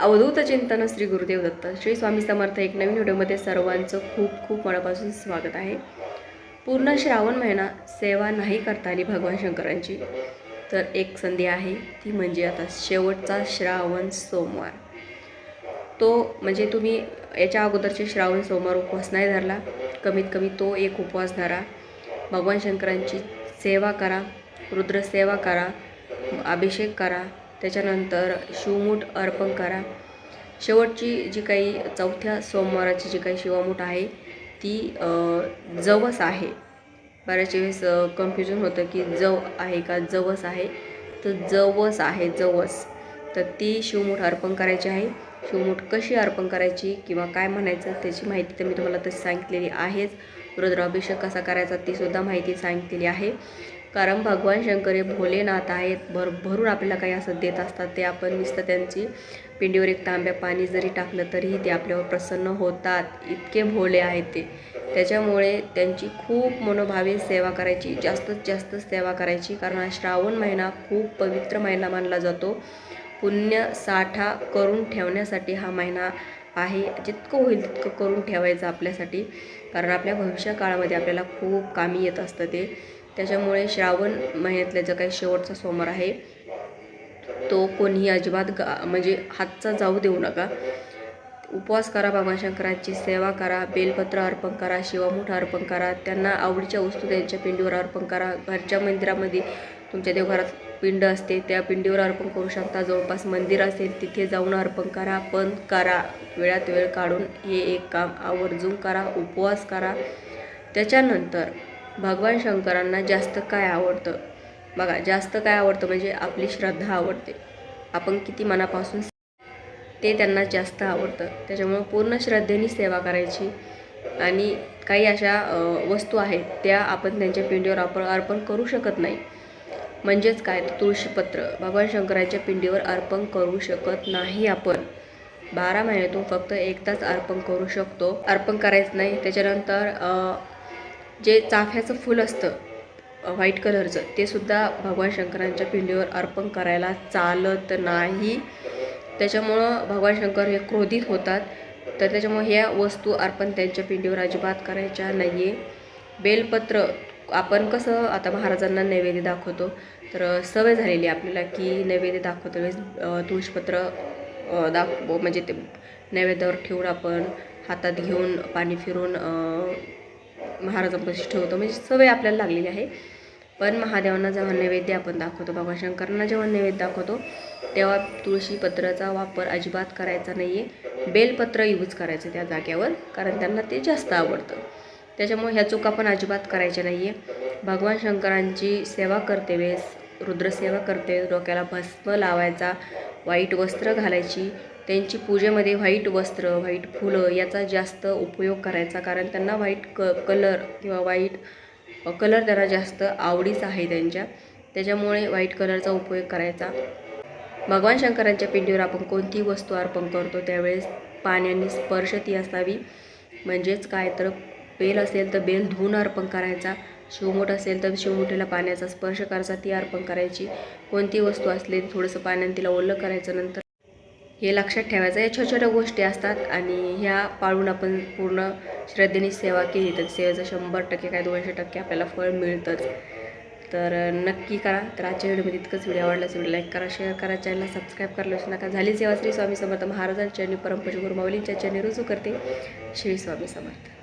अवधूत चिंतन श्री गुरुदेव दत्त. श्री स्वामी समर्थ एक नवीन व्हिडिओमध्ये सर्वांचं खूप खूप मनापासून स्वागत आहे. पूर्ण श्रावण महिना सेवा नाही करता आली भगवान शंकरांची. तर एक संधी आहे ती म्हणजे आता शेवटचा श्रावण सोमवार. तो म्हणजे तुम्ही याच्या अगोदरचे श्रावण सोमवार उपवास नाही धरला कमीत कमी तो एक उपवास धरा. भगवान शंकरांची सेवा करा रुद्रसेवा करा अभिषेक करा त्याच्यानंतर शिवमूठ अर्पण करा. शेवटची जी काही चौथ्या सोमवाराची जी काही शिवामूठ आहे ती जवस आहे. बऱ्याच वेळेस कन्फ्युजन होतं की जव आहे का जवस आहे? तर जवस आहे जवस. तर ती शिवमूठ अर्पण करायची आहे. शिवमूठ कशी अर्पण करायची किंवा काय म्हणायचं त्याची माहिती तर मी तुम्हाला तशी सांगितलेली आहेच. रुद्राभिषेक कसा करायचा तीसुद्धा माहिती सांगितलेली आहे. कारण भगवान शंकर हे भोलेनाथ आहेत. भर भरून आपल्याला काही असं देत असतात ते आपण नुसतं त्यांची पिंडीवर एक तांब्या पाणी जरी टाकलं तरीही ते आपल्यावर प्रसन्न होतात. इतके भोले आहेत ते. त्याच्यामुळे त्यांची खूप मनोभावे सेवा करायची जास्तीत जास्त सेवा करायची. कारण हा श्रावण महिना खूप पवित्र महिना मानला जातो. पुण्य साठा करून ठेवण्यासाठी हा महिना आहे. जितकं होईल तितकं करून ठेवायचं आपल्यासाठी. कारण आपल्या भविष्य काळामध्ये आपल्याला खूप कामी येत असतं ते. त्याच्यामुळे श्रावण महिन्यातला जो काही शेवटचा सोमवार आहे तो कोणीही अजिबात गा म्हणजे हातचा जाऊ देऊ नका. उपवास करा भगवान सेवा करा बेलपत्र अर्पण करा शिवामूठ अर्पण करा त्यांना आवडीच्या वस्तू त्यांच्या पिंडीवर अर्पण करा. घरच्या मंदिरामध्ये तुमच्या देवघरात पिंड असते त्या पिंडीवर अर्पण करू शकता. जवळपास मंदिर असेल तिथे जाऊन अर्पण करा पण करा. वेळात वेळ काढून हे एक काम आवर्जून करा उपवास करा. त्याच्यानंतर भगवान शंकरांना जास्त काय आवडतं? बघा जास्त काय आवडतं म्हणजे आपली श्रद्धा आवडते. आपण किती मनापासून ते त्यांना जास्त आवडतं. त्याच्यामुळं पूर्ण श्रद्धेने सेवा करायची. आणि काही अशा वस्तू आहेत त्या आपण त्यांच्या पिंडीवर आपण अर्पण करू शकत नाही. म्हणजेच काय? तर तुळशीपत्र. भगवान शंकरांच्या पिंडीवर अर्पण करू शकत नाही आपण. बारा महिन्यातून फक्त एकदाच अर्पण करू शकतो. अर्पण करायचं नाही. त्याच्यानंतर जे चाफ्याचं फूल असतं व्हाईट कलरचं ते सुद्धा भगवान शंकरांच्या पिंडीवर अर्पण करायला चालत नाही. त्याच्यामुळं भगवान शंकर हे क्रोधित होतात. तर त्याच्यामुळे ह्या वस्तू अर्पण त्यांच्या पिंडीवर अजिबात करायच्या नाही आहे बेलपत्र आपण कसं आता महाराजांना नैवेद्य दाखवतो तर सवय झालेली आपल्याला की नैवेद्य दाखवतो वेळेस अ, तुळशीपत्र दाख म्हणजे ते नैवेद्यावर ठेवून आपण हातात घेऊन पाणी फिरून महाराजांपाशी ठेवतो म्हणजे सवय आपल्याला लागलेली आहे. पण महादेवांना जेव्हा नैवेद्य आपण दाखवतो भगवान शंकरांना जेव्हा नैवेद्य दाखवतो तेव्हा तुळशीपत्राचा वापर अजिबात करायचा नाही आहे बेलपत्र यूज करायचं त्या जाग्यावर कारण त्यांना ते जास्त आवडतं. त्याच्यामुळे ह्या चुका पण अजिबात करायच्या नाही आहे भगवान शंकरांची सेवा करते वेळेस रुद्रसेवा करते डोक्याला भस्म लावायचा वाईट वस्त्र घालायची त्यांची पूजेमध्ये व्हाईट वस्त्र व्हाईट फुलं याचा जास्त उपयोग करायचा. कारण त्यांना व्हाईट क कलर किंवा व्हाईट कलर त्यांना जास्त आवडीचा आहे त्यांच्या. त्याच्यामुळे व्हाईट कलरचा उपयोग करायचा. भगवान शंकरांच्या पिंडीवर आपण कोणती वस्तू अर्पण करतो त्यावेळेस पाण्याने स्पर्श ती असावी. म्हणजेच काय? तर बेल असेल तर बेल धुवून अर्पण करायचा. शिवमोठ असेल तर शिवमुठीला पाण्याचा स्पर्श करायचा ती अर्पण करायची. कोणती वस्तू असली थोडंसं पाण्याने तिला ओलं करायचं नंतर हे लक्षात ठेवायचं या छोट्या छोट्या गोष्टी असतात आणि ह्या पाळून आपण पूर्ण श्रद्धेने सेवा केली तर सेवेचं शंभर टक्के काय दोनशे टक्के आपल्याला फळ मिळतंच. तर नक्की करा. तर आजच्या व्हिडिओमध्ये इतकंच. व्हिडिओ आवडला व्हिडिओ लाईक करा शेअर करा चॅनलला सबस्क्राईब करायला विसरू नका. झाली सेवा श्री स्वामी समर्थ महाराजांच्या आणि परमपूज्य गुरुमावलींच्या चरणी रुजू करते. श्री स्वामी समर्थ.